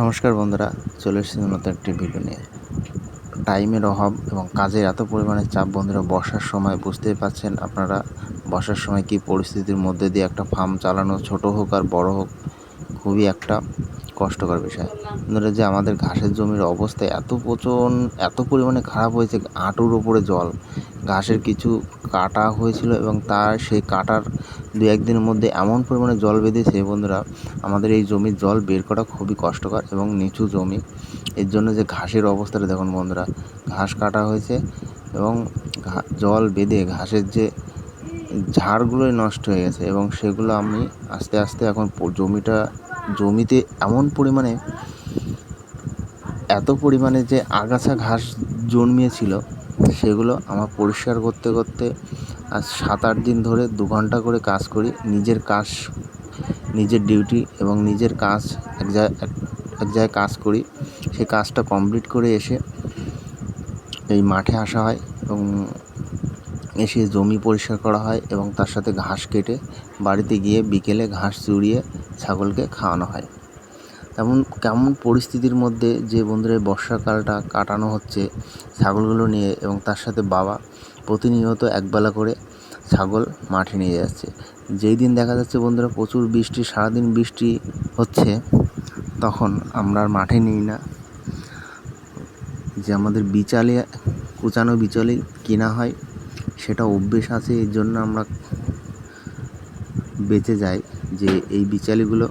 নমস্কার বন্ধুরা, চলে এসেছি নতুন একটি ভিডিও নিয়ে। টাইমের অভাব এবং কাজের এত পরিমাণে চাপ বন্ধুরা, বর্ষার সময় বুঝতেই পাচ্ছেন আপনারা, বর্ষার সময় কি পরিস্থিতির মধ্যে দিয়ে একটা ফার্ম চালানো ছোট হোক আর বড় হোক, খুবই একটা কষ্টকর বিষয়। বন্ধুরা, যে আমাদের ঘাসের জমির অবস্থা এত প্রচন এত পরিমাণে খারাপ হয়েছে হাঁটুর ওপরে জল। ঘাসের কিছু কাটা হয়েছিল এবং তার সেই কাটার দু একদিনের মধ্যে এমন পরিমাণে জল বেঁধেছে বন্ধুরা, আমাদের এই জমির জল বের করা খুবই কষ্টকর এবং নিচু জমি। এর জন্য যে ঘাসের অবস্থাটা দেখুন বন্ধুরা, ঘাস কাটা হয়েছে এবং জল বেঁধে ঘাসের যে ঝাড়গুলোই নষ্ট হয়ে গেছে এবং সেগুলো আমি আস্তে আস্তে এখন জমিটা, জমিতে এমন পরিমাণে, এত পরিমাণে যে আগাছা ঘাস জন্মিয়েছিল সেগুলো আমার পরিষ্কার করতে করতে আজ সাত আট দিন ধরে দু ঘণ্টা করে কাজ করি। নিজের কাজ, নিজের ডিউটি এবং নিজের কাজ এক জায়গায় এক জায়গায় কাজ করি। সেই কাজটা কমপ্লিট করে এসে এই মাঠে আসা হয় এবং এসে জমি পরিষ্কার করা হয় এবং তার সাথে ঘাস কেটে বাড়িতে গিয়ে বিকেলে ঘাস চুরিয়ে ছাগলকে খাওয়ানো হয়। তেমন কেমন পরিস্থিতির মধ্যে যে বন্ধুরা এই বর্ষাকালটা কাটানো হচ্ছে, ছাগলগুলো নিয়ে এবং তার সাথে বাবা প্রতিনিয়ত একবেলা করে ছাগল মাঠে নিয়ে যাচ্ছে। যেই দিন দেখা যাচ্ছে বন্ধুরা প্রচুর বৃষ্টি, সারাদিন বৃষ্টি হচ্ছে, তখন আমরা আর মাঠে নিই না। যে আমাদের বিচালে, কুচানো বিচালেই কেনা হয়, সেটা অভ্যেস আছে, এর জন্য আমরা বেঁচে যাই যে এই বিচালিগুলো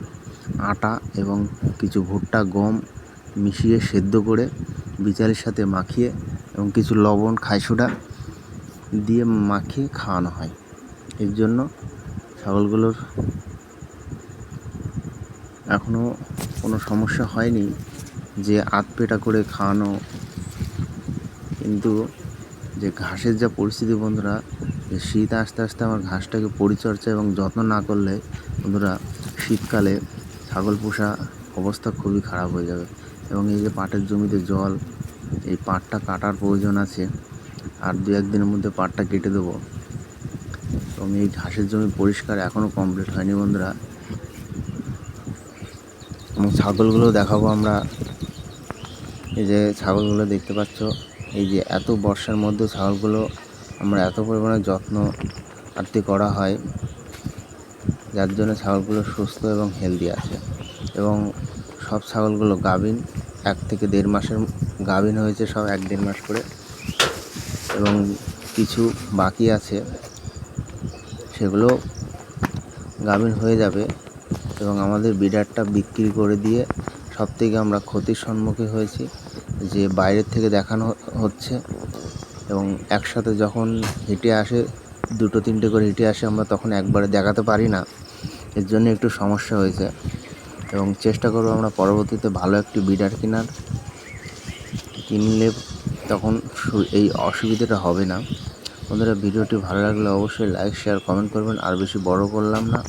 আটা এবং কিছু ভুট্টা, গম মিশিয়ে সেদ্ধ করে বিচালির সাথে মাখিয়ে এবং কিছু লবণ, খাইসোডা দিয়ে মাখিয়ে খাওয়ানো হয়। এর জন্য ছাগলগুলোর এখনও কোনো সমস্যা হয়নি যে আধ পেটা করে খাওয়ানো, কিন্তু যে ঘাসের যা পরিস্থিতি বন্ধুরা, যে শীত আস্তে আস্তে আমার ঘাসটাকে পরিচর্যা এবং যত্ন না করলে বন্ধুরা শীতকালে ছাগল পোষা অবস্থা খুবই খারাপ হয়ে যাবে। এবং এই যে পাটের জমিতে জল, এই পাটটা কাটার প্রয়োজন আছে। আর দু একদিনের মধ্যে পাটটা কেটে দেবো। এবং এই ঘাসের জমি পরিষ্কার এখনও কমপ্লিট হয়নি বন্ধুরা। এবং ছাগলগুলো দেখাবো আমরা। এই যে ছাগলগুলো দেখতে পাচ্ছ, এই যে এত বর্ষার মধ্যে ছাগলগুলো আমরা এত পরিমাণে যত্ন আরতি করা হয়। যার জন্য ছাগলগুলো সুস্থ এবং হেলদি আছে। এবং সব ছাগলগুলো গাভিন, এক থেকে দেড় মাসের গাভিন হয়েছে সব এক দেড় মাস করে। এবং কিছু বাকি আছে, সেগুলো গাভিন হয়ে যাবে। এবং আমাদের বিডারটা বিক্রি করে দিয়ে সব থেকে আমরা ক্ষতির সম্মুখীন হয়েছি, যে বাইরের থেকে দেখানো হচ্ছে। এবং একসাথে যখন হেঁটে আসে, দুটো তিনটে করে হেঁটে আসে, আমরা তখন একবারে দেখাতে পারি না। এর জন্য একটু সমস্যা হয়েছে। এবং চেষ্টা করব আমরা পরবর্তীতে ভালো একটি বিডার কেনার। কিনলে তখন এই অসুবিধাটা হবে না। বন্ধুরা, ভিডিওটি ভালো লাগলে অবশ্যই লাইক শেয়ার কমেন্ট করবেন। আর বেশি বড় করলাম না।